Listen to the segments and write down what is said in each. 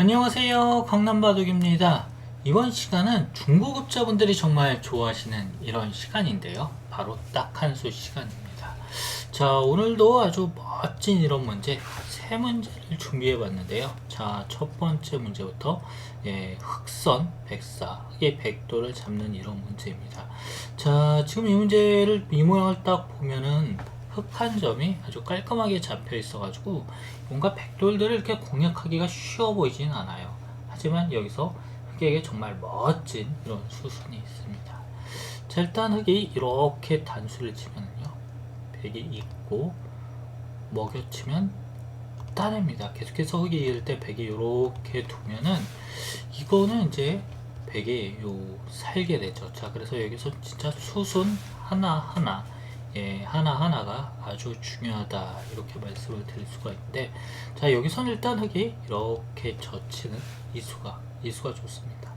안녕하세요. 강남바둑입니다. 이번 시간은 중고급자분들이 정말 좋아하시는 이런 시간인데요. 바로 딱 한 수 시간입니다. 자, 오늘도 아주 멋진 이런 문제 세 문제를 준비해 봤는데요. 자, 첫 번째 문제부터 예, 흑선, 백사, 흑의 백도를 잡는 이런 문제입니다. 자, 지금 이 문제를 이 모양을 딱 보면은 흑한 점이 아주 깔끔하게 잡혀 있어가지고 뭔가 백돌들을 이렇게 공략하기가 쉬워 보이진 않아요. 하지만 여기서 흑에게 정말 멋진 이런 수순이 있습니다. 자, 일단 흑이 이렇게 단수를 치면요. 백이 있고 먹여치면 따냅니다. 계속해서 흑이 이을 때 백이 이렇게 두면은 이거는 이제 백이 요 살게 되죠. 자, 그래서 여기서 진짜 수순 하나하나 예, 하나하나가 아주 중요하다 이렇게 말씀을 드릴 수가 있는데 자 여기서는 일단 흑이 이렇게 젖히는 이 수가 이 수가 좋습니다.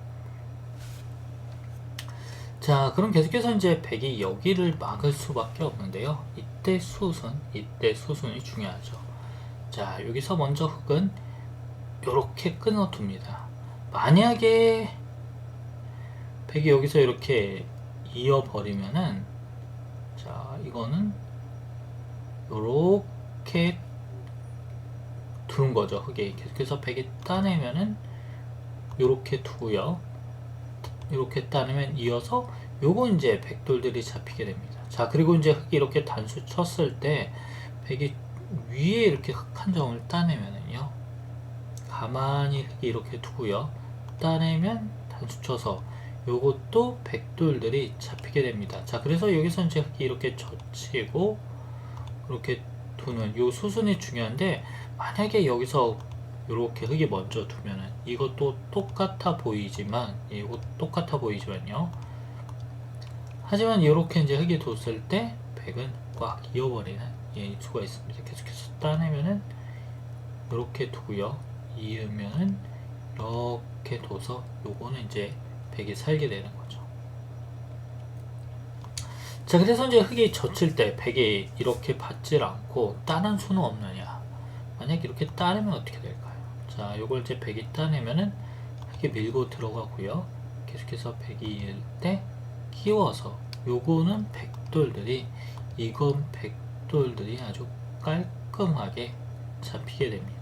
자 그럼 계속해서 이제 백이 여기를 막을 수밖에 없는데요. 이때 수순 이때 수순이 중요하죠. 자 여기서 먼저 흑은 이렇게 끊어 둡니다. 만약에 백이 여기서 이렇게 이어버리면은 자, 이거는 요렇게 두는 거죠. 흑에 계속해서 백이 따내면은 요렇게 두고요. 이렇게 따내면 이어서 요거 이제 백돌들이 잡히게 됩니다. 자, 그리고 이제 흑이 이렇게 단수 쳤을 때 백이 위에 이렇게 흑한 점을 따내면은요. 가만히 흑이 이렇게 두고요. 따내면 단수 쳐서 요것도 백돌들이 잡히게 됩니다. 자, 그래서 여기서 이제 흑이 이렇게 젖히고 이렇게 두는 요 수순이 중요한데 만약에 여기서 이렇게 흑이 먼저 두면은 이것도 똑같아 보이지만 이거 똑같아 보이지만요. 하지만 이렇게 이제 흑이 뒀을 때 백은 꽉 이어버리는 예, 수가 있습니다. 계속해서 따내면은 이렇게 두고요. 이으면은 이렇게 둬서 요거는 이제 백이 살게 되는 거죠. 자, 그래서 이제 흑이 젖힐 때 백이 이렇게 받질 않고 따는 수는 없느냐? 만약 이렇게 따내면 어떻게 될까요? 자, 요걸 이제 백이 따내면은 흑이 밀고 들어가고요. 계속해서 백이 일때 끼워서 요거는 백돌들이 이건 백돌들이 아주 깔끔하게 잡히게 됩니다.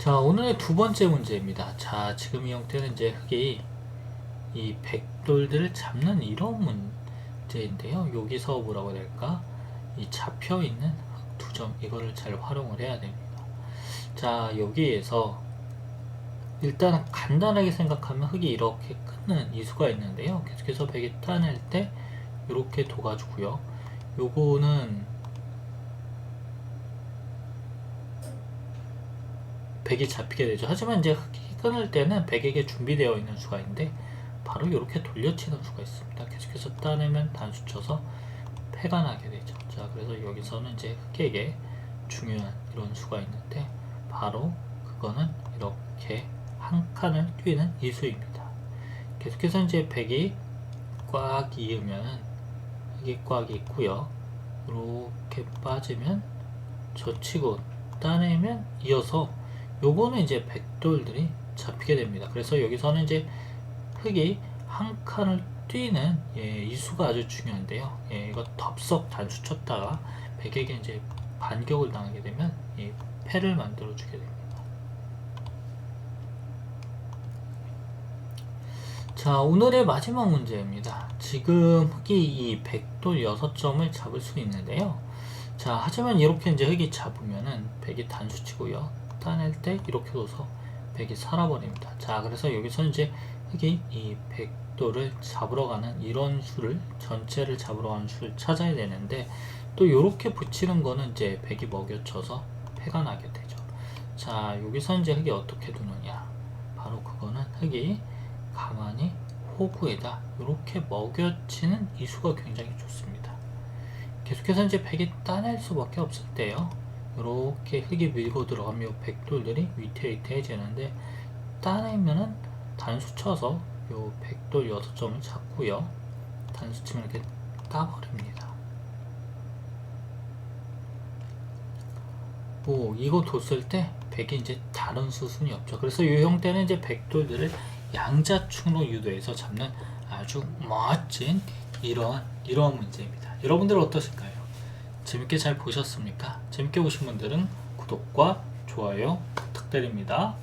자, 오늘의 두 번째 문제입니다. 자, 지금 이 형태는 이제 흑이 이 백돌들을 잡는 이런 문제인데요. 여기서 뭐라고 해야 될까? 이 잡혀 있는 흑두 점, 이거를 잘 활용을 해야 됩니다. 자, 여기에서 일단 간단하게 생각하면 흑이 이렇게 끊는 이수가 있는데요. 계속해서 백이 따낼 때 이렇게 둬가지고요. 요거는 백이 잡히게 되죠. 하지만 이제 흑이 끊을 때는 백에게 준비되어 있는 수가 있는데 바로 이렇게 돌려치는 수가 있습니다. 계속해서 따내면 단수 쳐서 패가 나게 되죠. 자, 그래서 여기서는 이제 흑에게 중요한 이런 수가 있는데 바로 그거는 이렇게 한 칸을 뛰는 이 수입니다. 계속해서 이제 백이 꽉 이으면은 흑이 꽉 있고요. 이렇게 빠지면 젖히고 따내면 이어서 요거는 이제 백돌들이 잡히게 됩니다. 그래서 여기서는 이제 흑이 한 칸을 뛰는 예, 이 수가 아주 중요한데요. 예, 이거 덥석 단수 쳤다가 백에게 이제 반격을 당하게 되면 이 패를 만들어 주게 됩니다. 자, 오늘의 마지막 문제입니다. 지금 흑이 이 백돌 6점을 잡을 수 있는데요. 자, 하지만 이렇게 이제 흑이 잡으면은 백이 단수 치고요. 따낼 때 이렇게 둬서 백이 살아버립니다. 자, 그래서 여기서 이제 흑이 이 백도를 잡으러 가는 이런 수를 전체를 잡으러 가는 수를 찾아야 되는데 또 이렇게 붙이는 거는 이제 백이 먹여쳐서 패가 나게 되죠. 자, 여기서 이제 흑이 어떻게 두느냐? 바로 그거는 흑이 가만히 호구에다 이렇게 먹여치는 이 수가 굉장히 좋습니다. 계속해서 이제 백이 따낼 수밖에 없을 때요. 이렇게 흙이 밀고 들어가면 백돌들이 위태위태해지는데 따내면은 단수 쳐서 요 백돌 6점을 잡고요. 단수 치면 이렇게 따버립니다. 오 이거 뒀을 때 백이 이제 다른 수순이 없죠. 그래서 이 형태는 이제 백돌들을 양자충으로 유도해서 잡는 아주 멋진 이러한 이러한 문제입니다. 여러분들은 어떠실까요? 재밌게 잘 보셨습니까? 재밌게 보신 분들은 구독과 좋아요 부탁드립니다.